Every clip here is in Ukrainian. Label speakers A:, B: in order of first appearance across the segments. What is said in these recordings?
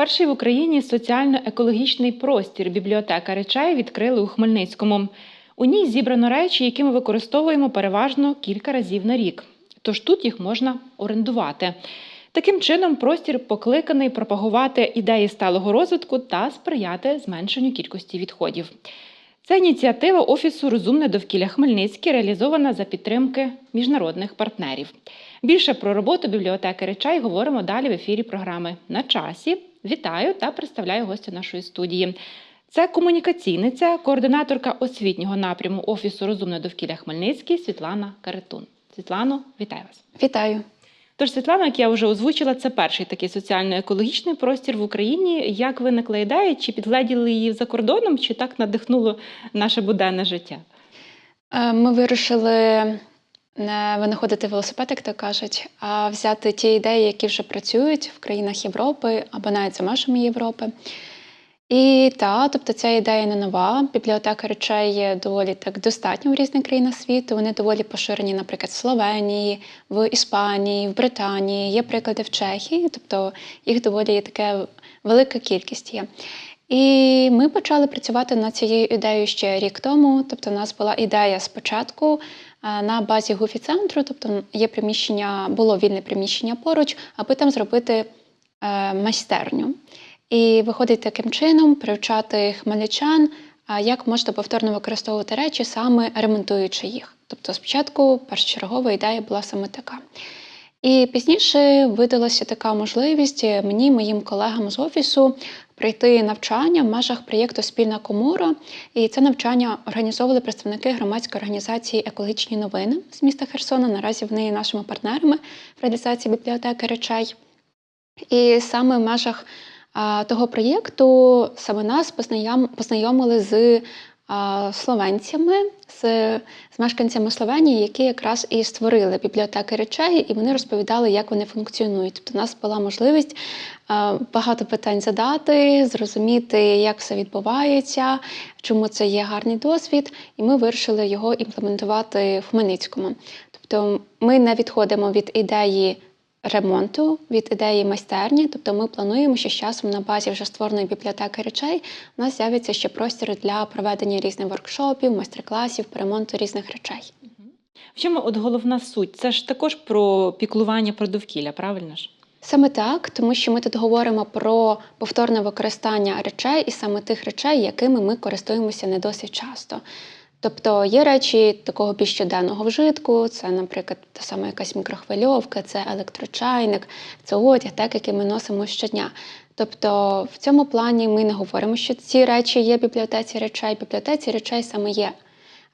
A: Перший в Україні соціально-екологічний простір бібліотека речей відкрили у Хмельницькому. У ній зібрано речі, які ми використовуємо переважно кілька разів на рік. Тож тут їх можна орендувати. Таким чином, простір покликаний пропагувати ідеї сталого розвитку та сприяти зменшенню кількості відходів. Це ініціатива Офісу Розумне довкілля Хмельницький реалізована за підтримки міжнародних партнерів. Більше про роботу бібліотеки речей говоримо далі в ефірі програми на часі. Вітаю та представляю гостя нашої студії. Це комунікаційниця, координаторка освітнього напряму Офісу Розумне довкілля Хмельницький Світлана Каретун. Світлано, вітаю вас.
B: Вітаю.
A: Тож, Світлана, як я вже озвучила, це перший такий соціально-екологічний простір в Україні. Як виникла ідея? Чи підгледіли її за кордоном, чи так надихнуло наше буденне життя?
B: Е, Ми вирішили не винаходити велосипед, як то кажуть, а взяти ті ідеї, які вже працюють в країнах Європи або навіть за межами Європи. І та, тобто ця ідея не нова. Бібліотека речей є доволі так достатньо в різних країнах світу. Вони доволі поширені, наприклад, в Словенії, в Іспанії, в Британії. Є приклади в Чехії, тобто їх доволі є така велика кількість є. І ми почали працювати над цією ідеєю ще рік тому. Тобто, у нас була ідея спочатку на базі гуфі центру, тобто є приміщення, було вільне приміщення поруч, аби там зробити е, майстерню. І виходить таким чином привчати хмельничан, як можна повторно використовувати речі, саме ремонтуючи їх. Тобто, спочатку першочергова ідея була саме така. І пізніше видалася така можливість мені, моїм колегам з офісу пройти навчання в межах проєкту Спільна комора. І це навчання організовували представники громадської організації Екологічні новини з міста Херсона. Наразі вони є нашими партнерами в реалізації бібліотеки речей. І саме в межах того проєкту саме нас познайом, познайомили з словенцями, з, з мешканцями Словенії, які якраз і створили бібліотеки речей, і вони розповідали, як вони функціонують. Тобто, у нас була можливість а, багато питань задати, зрозуміти, як все відбувається, чому це є гарний досвід, і ми вирішили його імплементувати в Хмельницькому. Тобто, ми не відходимо від ідеї ремонту від ідеї майстерні. Тобто ми плануємо, що з часом на базі вже створеної бібліотеки речей у нас з'явиться ще простір для проведення різних воркшопів, майстер-класів, ремонту різних речей.
A: В чому от головна суть? Це ж також про піклування про довкілля, правильно ж?
B: Саме так, тому що ми тут говоримо про повторне використання речей і саме тих речей, якими ми користуємося не досить часто. Тобто є речі такого більш щоденного вжитку, це, наприклад, та сама якась мікрохвильовка, це електрочайник, це одяг, так, який ми носимо щодня. Тобто в цьому плані ми не говоримо, що ці речі є в бібліотеці речей. В бібліотеці речей саме є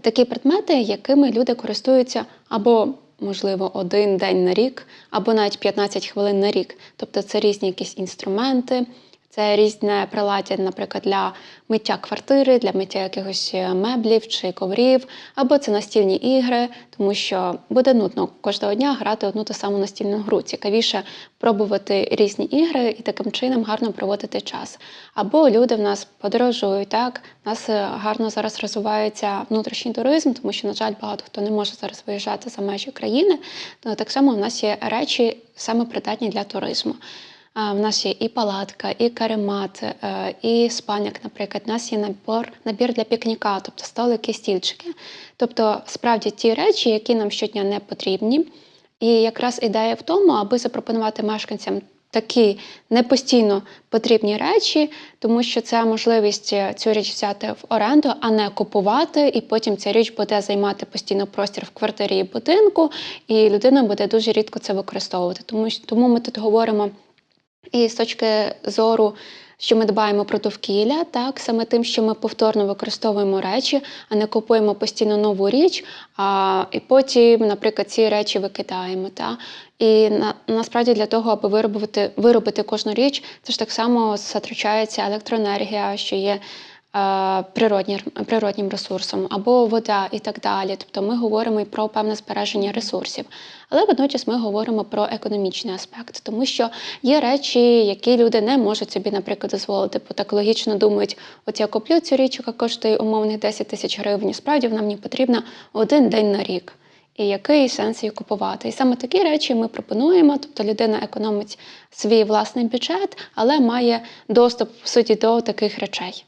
B: такі предмети, якими люди користуються або, можливо, один день на рік, або навіть 15 хвилин на рік. Тобто це різні якісь інструменти. Це різне приладдя, наприклад, для миття квартири, для миття якихось е, меблів чи коврів, або це настільні ігри, тому що буде нудно кожного дня грати одну ту саму настільну гру. Цікавіше пробувати різні ігри і таким чином гарно проводити час. Або люди в нас подорожують. Так у нас е, гарно зараз розвивається внутрішній туризм, тому що, на жаль, багато хто не може зараз виїжджати за межі країни. То так само в нас є речі саме придатні для туризму. В нас є і палатка, і каремат, е, і спальник, наприклад. У нас є набор, набір для пікніка, тобто столики, стільчики. Тобто, справді ті речі, які нам щодня не потрібні. І якраз ідея в тому, аби запропонувати мешканцям такі не постійно потрібні речі, тому що це можливість е, цю річ взяти в оренду, а не купувати, і потім ця річ буде займати постійно простір в квартирі і будинку, і людина буде дуже рідко це використовувати. Тому, тому ми тут говоримо. І з точки зору, що ми дбаємо про довкілля, так саме тим, що ми повторно використовуємо речі, а не купуємо постійно нову річ, а і потім, наприклад, ці речі викидаємо. Та? І на, насправді для того, аби виробити, виробити кожну річ, це ж так само затрачається електроенергія, що є природні, природнім ресурсом, або вода і так далі. Тобто ми говоримо і про певне збереження ресурсів. Але водночас ми говоримо про економічний аспект, тому що є речі, які люди не можуть собі, наприклад, дозволити, бо так логічно думають, от я куплю цю річ, яка коштує умовних 10 тисяч гривень, справді вона мені потрібна один день на рік. і який сенс її купувати. І саме такі речі ми пропонуємо. Тобто людина економить свій власний бюджет, але має доступ в суті до таких речей.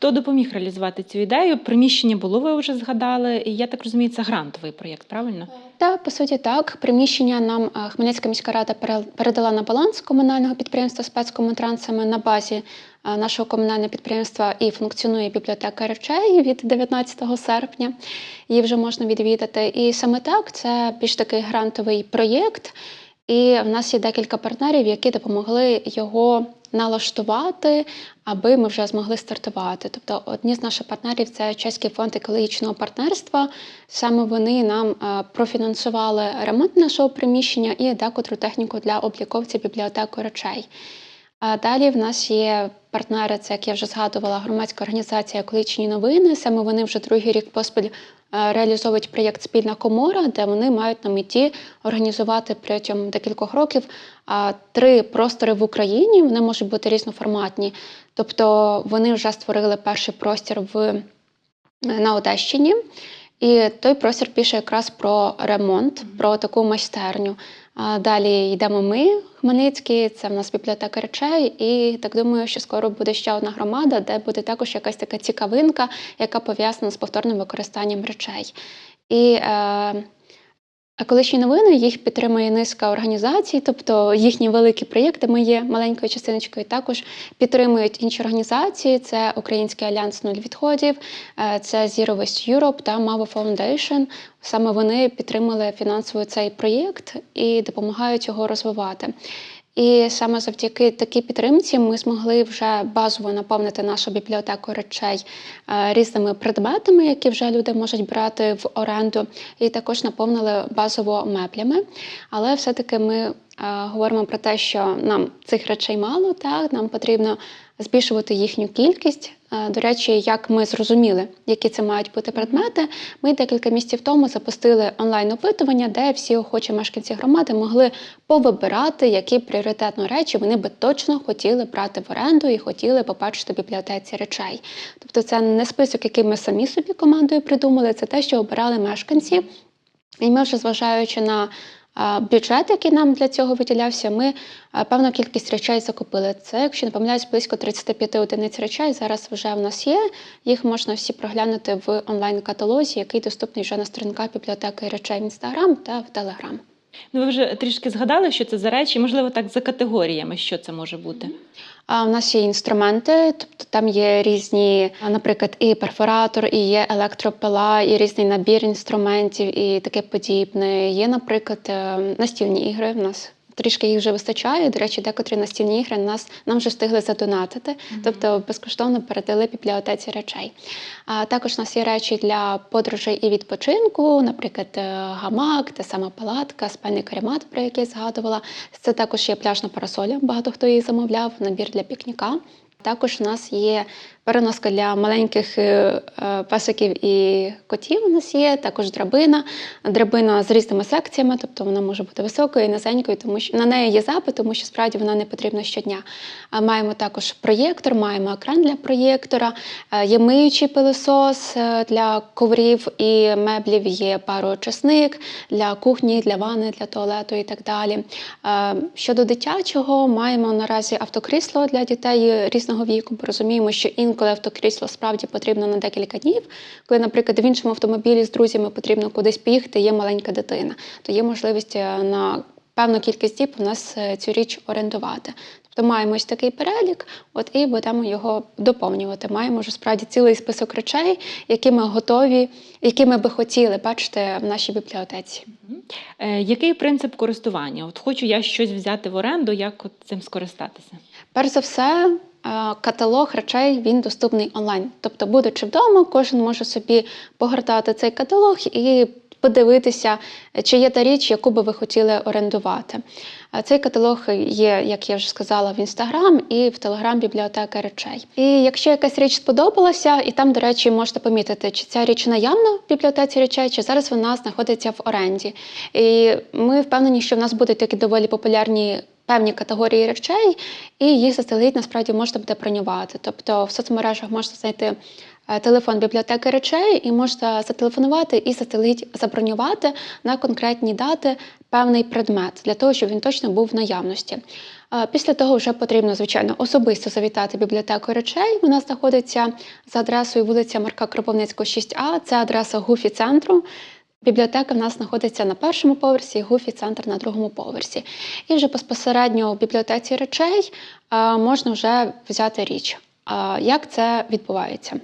A: Хто допоміг реалізувати цю ідею? Приміщення було, ви вже згадали. І я так розумію, це грантовий проєкт, правильно?
B: Та по суті так, приміщення нам е, Хмельницька міська рада пере- передала на баланс комунального підприємства спецкомутранс саме на базі е, нашого комунального підприємства і функціонує бібліотека речей від 19 серпня. Її вже можна відвідати. І саме так це більш такий грантовий проєкт. І в нас є декілька партнерів, які допомогли його налаштувати, аби ми вже змогли стартувати. Тобто, одні з наших партнерів це чеський фонд екологічного партнерства. Саме вони нам е, профінансували ремонт нашого приміщення і декотру техніку для обліковців бібліотеку речей. Далі в нас є партнери, це як я вже згадувала, громадська організація Екологічні новини. Саме вони вже другий рік поспіль е, реалізовують проєкт Спільна комора, де вони мають на меті організувати протягом декількох років три простори в Україні. Вони можуть бути різноформатні. Тобто вони вже створили перший простір в, е, на Одещині. І той простір пише якраз про ремонт, про таку майстерню. Далі йдемо ми, Хмельницький, це в нас бібліотека речей, і так думаю, що скоро буде ще одна громада, де буде також якась така цікавинка, яка пов'язана з повторним використанням речей. І е, Екологічні новини їх підтримує низка організацій, тобто їхні великі проєкти. Ми є маленькою частиночкою. Також підтримують інші організації: це Український альянс нуль відходів, е, це Zero Waste Europe та Mavo Foundation. Саме вони підтримали фінансово цей проєкт і допомагають його розвивати. І саме завдяки такій підтримці ми змогли вже базово наповнити нашу бібліотеку речей е, різними предметами, які вже люди можуть брати в оренду, і також наповнили базово меблями. Але все-таки ми говоримо про те, що нам цих речей мало, так нам потрібно збільшувати їхню кількість. Е, До речі, як ми зрозуміли, які це мають бути предмети, ми декілька місяців тому запустили онлайн-опитування, де всі охочі мешканці громади могли повибирати, які пріоритетно речі вони би точно хотіли брати в оренду і хотіли побачити в бібліотеці речей. Тобто, це не список, який ми самі собі командою придумали, це те, що обирали мешканці. І ми вже зважаючи на бюджет, який нам для цього виділявся, ми певну кількість речей закупили. Це, якщо не помиляюсь, близько 35 одиниць речей. Зараз вже в нас є. Їх можна всі проглянути в онлайн-каталозі, який доступний вже на сторінках бібліотеки речей в Інстаграм та в Телеграм.
A: Ну, ви вже трішки згадали, що це за речі, можливо, так за категоріями, що це може бути.
B: А у нас є інструменти, тобто там є різні, наприклад, і перфоратор, і є електропила, і різний набір інструментів, і таке подібне. Є, наприклад, е, настільні ігри. в нас трішки їх вже вистачає. До речі, декотрі настільні ігри нас нам вже встигли задонатити, тобто безкоштовно передали бібліотеці речей. А також у нас є речі для подорожей і відпочинку, наприклад, е, гамак, та сама палатка, спальний каремат, про який я згадувала. Це також є пляжна парасоля, багато хто її замовляв, набір для пікніка. Також у нас є переноска для маленьких е, е, песиків і котів. У нас є також драбина. Драбина з різними секціями, тобто вона може бути високою низенькою, тому що на неї є запит, тому що справді вона не потрібна щодня. Маємо також проєктор, маємо екран для проєктора, е, є миючий пилосос для коврів і меблів, є пароочисник для кухні, для ванни, для туалету і так далі. Щодо дитячого, маємо наразі автокрісло для дітей різного віку. Бо розуміємо, що інколи автокрісло справді потрібно на декілька днів. Коли, наприклад, в іншому автомобілі з друзями потрібно кудись поїхати, є маленька дитина, то є можливість е, на певну кількість діб у нас е, цю річ орендувати. Тобто маємо ось такий перелік, от і будемо його доповнювати. Маємо вже справді цілий список речей, які ми готові, які ми би хотіли бачити в нашій бібліотеці.
A: Е, який принцип користування? От хочу я щось взяти в оренду, як от цим скористатися?
B: Перш за все, каталог речей він доступний онлайн. Тобто, будучи вдома, кожен може собі погортати цей каталог і подивитися, чи є та річ, яку би ви хотіли орендувати. Е, Цей каталог є, як я вже сказала, в інстаграм і в телеграм бібліотека речей. І якщо якась річ сподобалася, і там, до речі, можете помітити, чи ця річ наявна в бібліотеці речей, чи зараз вона знаходиться в оренді. І ми впевнені, що в нас будуть такі доволі популярні певні категорії речей, і їх заздалегідь насправді можна буде бронювати. Тобто в соцмережах можна знайти е, телефон бібліотеки речей і можете зателефонувати і заздалегідь забронювати на конкретні дати певний предмет для того, щоб він точно був в наявності. Е, Після того вже потрібно, звичайно, особисто завітати бібліотеку речей. Вона знаходиться за адресою вулиця Марка Кропивницького, 6А. Це адреса Гуфі центру. Бібліотека в нас знаходиться на першому поверсі, Гуфі центр на другому поверсі. І вже безпосередньо в бібліотеці речей е, можна вже взяти річ. А Як це відбувається?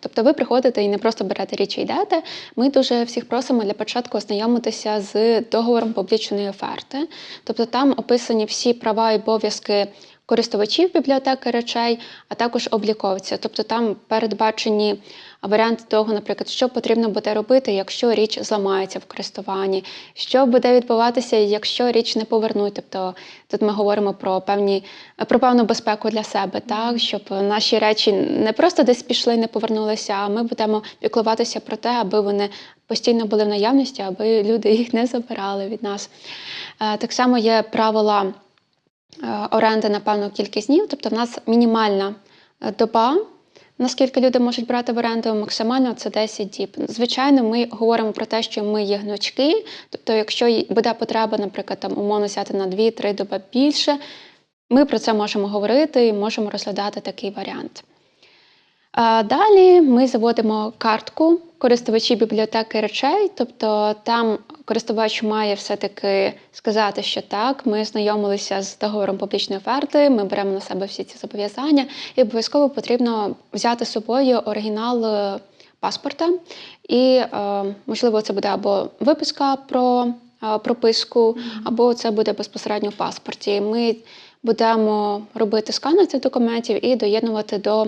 B: Тобто ви приходите і не просто берете річ і йдете. Ми дуже всіх просимо для початку ознайомитися з договором публічної оферти. Тобто там описані всі права і обов'язки користувачів бібліотеки речей, а також обліковця. Тобто там передбачені варіанти того, наприклад, що потрібно буде робити, якщо річ зламається в користуванні, що буде відбуватися, якщо річ не повернуть. Тобто тут ми говоримо про певні про певну безпеку для себе, так щоб наші речі не просто десь пішли, не повернулися, а ми будемо піклуватися про те, аби вони постійно були в наявності, аби люди їх не забирали від нас. Е, Так само є правила оренди на певну кількість днів, тобто в нас мінімальна е, доба. Наскільки люди можуть брати в оренду, максимально це 10 діб. Звичайно, ми говоримо про те, що ми є гнучки. Тобто, якщо буде потреба, наприклад, там умовно взяти на 2-3 доби більше, ми про це можемо говорити і можемо розглядати такий варіант. Далі ми заводимо картку користувачі бібліотеки речей, тобто там користувач має все-таки сказати, що так, ми знайомилися з договором публічної оферти, ми беремо на себе всі ці зобов'язання, і обов'язково потрібно взяти з собою оригінал е, паспорта. І, е, можливо, це буде або виписка про е, прописку, або це буде безпосередньо в паспорті. Ми будемо робити скани цих документів і доєднувати до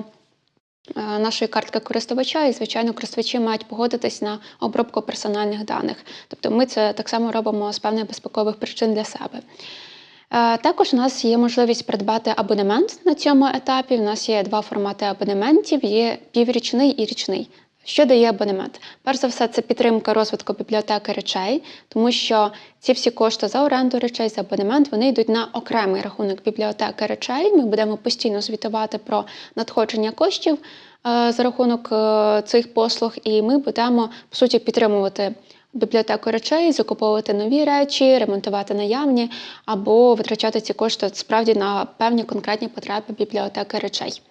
B: нашої картки користувача, і, звичайно, користувачі мають погодитись на обробку персональних даних. Тобто ми це так само робимо з певних безпекових причин для себе. Е, Також у нас є можливість придбати абонемент на цьому етапі. У нас є два формати абонементів: є піврічний і річний. Що дає абонемент? Перш за все, це підтримка розвитку бібліотеки речей, тому що ці всі кошти за оренду речей, за абонемент, вони йдуть на окремий рахунок бібліотеки речей. Ми будемо постійно звітувати про надходження коштів е, за рахунок е, цих послуг, і ми будемо по суті підтримувати бібліотеку речей, закуповувати нові речі, ремонтувати наявні або витрачати ці кошти справді на певні конкретні потреби бібліотеки речей.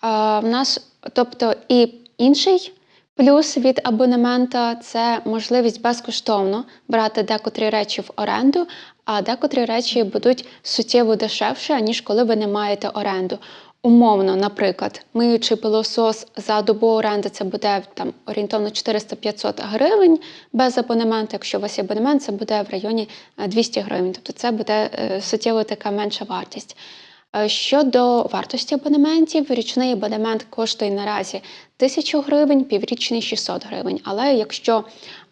B: А, В нас, тобто, і інший плюс від абонемента це можливість безкоштовно брати декотрі речі в оренду, а декотрі речі будуть суттєво дешевше, ніж коли ви не маєте оренду. Умовно, наприклад, миючий пилосос за добу оренди це буде там орієнтовно 400-500 гривень без абонементу. Якщо у вас є абонемент, це буде в районі е, 200 гривень. Тобто це буде е, суттєво така менша вартість. Е, Щодо вартості абонементів, річний абонемент коштує наразі 1000 гривень, піврічний 600 гривень. Але якщо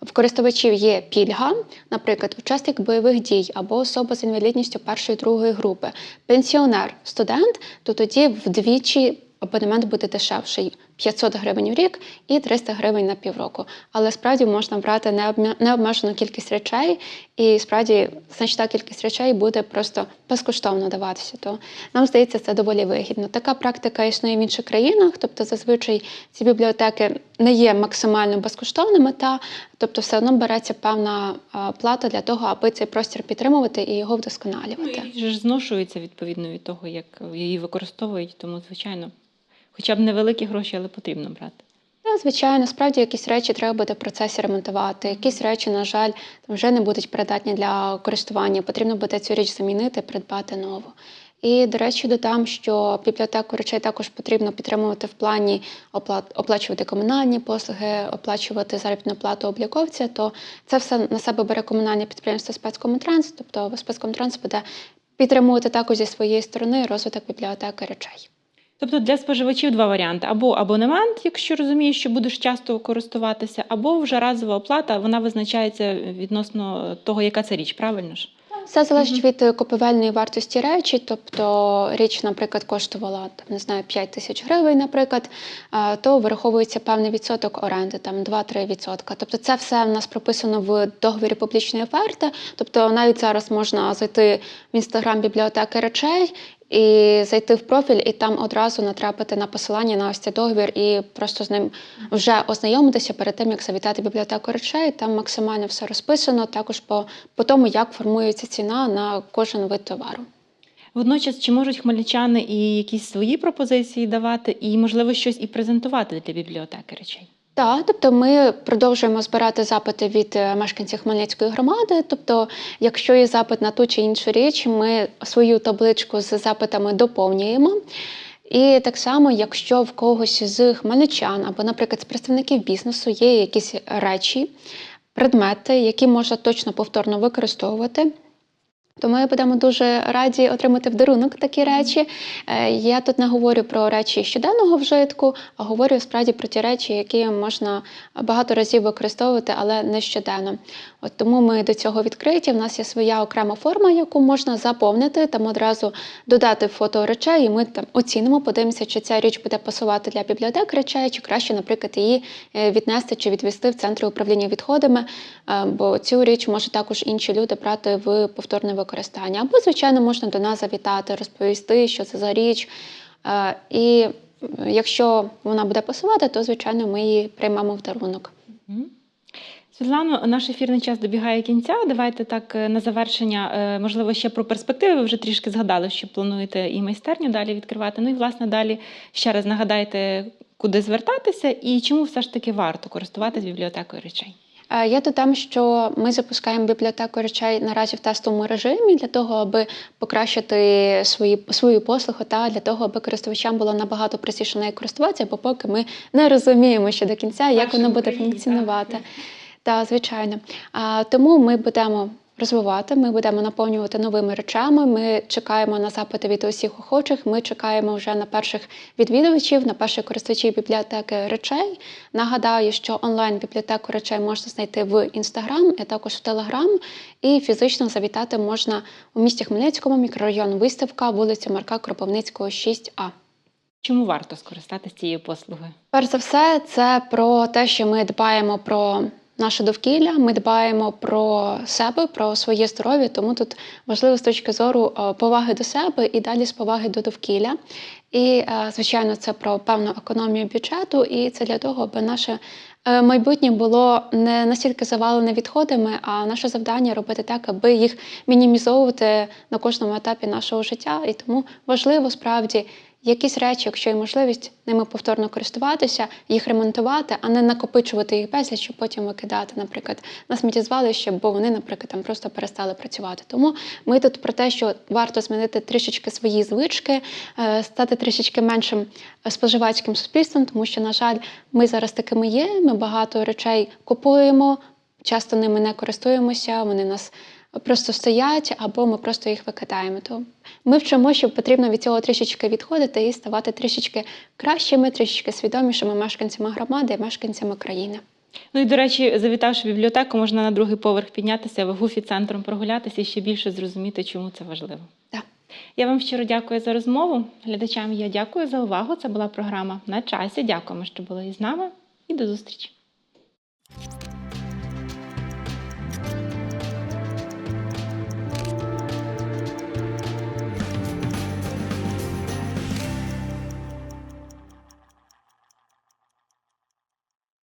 B: в користувачів є пільга, наприклад, учасник бойових дій або особа з інвалідністю першої другої групи, пенсіонер, студент, то тоді вдвічі абонемент буде дешевший 500 гривень в рік і 300 гривень на півроку. Але справді можна брати необмежену кількість речей, і справді значна кількість речей буде просто безкоштовно даватися. То нам здається, це доволі вигідно. Така практика існує в інших країнах, тобто зазвичай ці бібліотеки не є максимально безкоштовними, та тобто все одно береться певна плата для того, аби цей простір підтримувати і його
A: Ну,
B: вдосконалювати.
A: і ж зношується відповідно від того, як її використовують, тому, звичайно, хоча б невеликі гроші, але потрібно брати.
B: Та, звичайно, справді якісь речі треба буде в процесі ремонтувати. Якісь речі, на жаль, вже не будуть придатні для користування. Потрібно буде цю річ замінити, придбати нову. І, до речі, додам, що бібліотеку речей також потрібно підтримувати в плані оплат, оплачувати комунальні послуги, оплачувати заробітну плату обліковця. То це все на себе бере комунальне підприємство спецкомутранс, тобто спецкомутранс буде підтримувати також зі своєї сторони розвиток бібліотеки речей.
A: Тобто для споживачів два варіанти: або абонемент, якщо розумієш, що будеш часто користуватися, або вже разова оплата, вона визначається відносно того, яка це річ, правильно ж?
B: Все залежить від е, купівельної вартості речі. Тобто річ, наприклад, коштувала там, не знаю, 5 тисяч гривень, наприклад, то вираховується певний відсоток оренди, там 2-3 відсотка. Тобто, це все в нас прописано в договорі публічної оферти. Тобто, навіть зараз можна зайти в інстаграм бібліотеки речей і зайти в профіль, і там одразу натрапити на посилання на ось цей договір і просто з ним вже ознайомитися перед тим, як завітати бібліотеку речей. Там максимально все розписано, також по, по тому, як формується ціна на кожен вид товару.
A: Водночас, чи можуть хмельничани і якісь свої пропозиції давати, і, можливо, щось і презентувати для бібліотеки речей?
B: Так, тобто ми продовжуємо збирати запити від е, мешканців Хмельницької громади. Тобто, якщо є запит на ту чи іншу річ, ми свою табличку з запитами доповнюємо. І так само, якщо в когось з хмельничан або, наприклад, з представників бізнесу є якісь речі, предмети, які можна точно повторно використовувати. То ми будемо дуже раді отримати в дарунок такі речі. Е, Я тут не говорю про речі щоденного вжитку, а говорю справді про ті речі, які можна багато разів використовувати, але не щоденно. От тому ми до цього відкриті. В нас є своя окрема форма, яку можна заповнити, там одразу додати фото речей, і ми там оцінимо, подивимося, чи ця річ буде пасувати для бібліотек речей, чи краще, наприклад, її е, віднести чи відвести в центри управління відходами, е, бо цю річ може також інші люди брати в повторне використання. Або, звичайно, можна до нас завітати, розповісти, що це за річ. Е, І якщо вона буде пасувати, то звичайно ми її приймемо в дарунок.
A: Світлано, наш ефірний час добігає кінця. Давайте так е, на завершення, е, можливо, ще про перспективи. Ви вже трішки згадали, що плануєте і майстерню далі відкривати. Ну і власне далі ще раз нагадайте, куди звертатися і чому все ж таки варто користуватись бібліотекою речей.
B: Е, Я додам, що ми запускаємо бібліотеку речей наразі в тестовому режимі для того, аби покращити свої, свою послугу та для того, аби користувачам було набагато простіше нею користуватися, бо поки ми не розуміємо ще до кінця, як воно буде функціонувати.
A: Так,
B: звичайно. Тому ми будемо. Розвивати, ми будемо наповнювати новими речами. Ми чекаємо на запити від усіх охочих. Ми чекаємо вже на перших відвідувачів, на перших користувачів бібліотеки речей. Нагадаю, що онлайн бібліотеку речей можна знайти в інстаграм, а також в Телеграм. І фізично завітати можна у місті Хмельницькому, мікрорайон Виставка, вулиця Марка Кропивницького, 6А.
A: Чому варто скористатись цією послугою?
B: Перш за все, це про те, що ми дбаємо про наше довкілля, ми дбаємо про себе, про своє здоров'я. Тому тут важливо з точки зору е, поваги до себе і далі з поваги до довкілля. І, е, звичайно, це про певну економію бюджету, і це для того, аби наше е, майбутнє було не настільки завалене відходами, а наше завдання робити так, аби їх мінімізовувати на кожному етапі нашого життя. І тому важливо справді якісь речі, якщо є можливість ними повторно користуватися, їх ремонтувати, а не накопичувати їх безліч, щоб потім викидати, наприклад, на сміттєзвалище, бо вони, наприклад, там просто перестали працювати. Тому ми тут про те, що варто змінити трішечки свої звички, е, стати трішечки меншим е, споживацьким суспільством, тому що, на жаль, ми зараз такими є. Ми багато речей купуємо, часто ними не користуємося, вони нас просто стоять, або ми просто їх викидаємо. То ми вчимо, що потрібно від цього трішечки відходити і ставати трішечки кращими, трішечки свідомішими мешканцями громади, мешканцями країни.
A: Ну і до речі, завітавши в бібліотеку, можна на другий поверх піднятися, в гуфі центром прогулятися і ще більше зрозуміти, чому це важливо.
B: Так.
A: Я вам щиро дякую за розмову. Глядачам я дякую за увагу. Це була програма на часі. Дякуємо, що були із нами, і до зустрічі.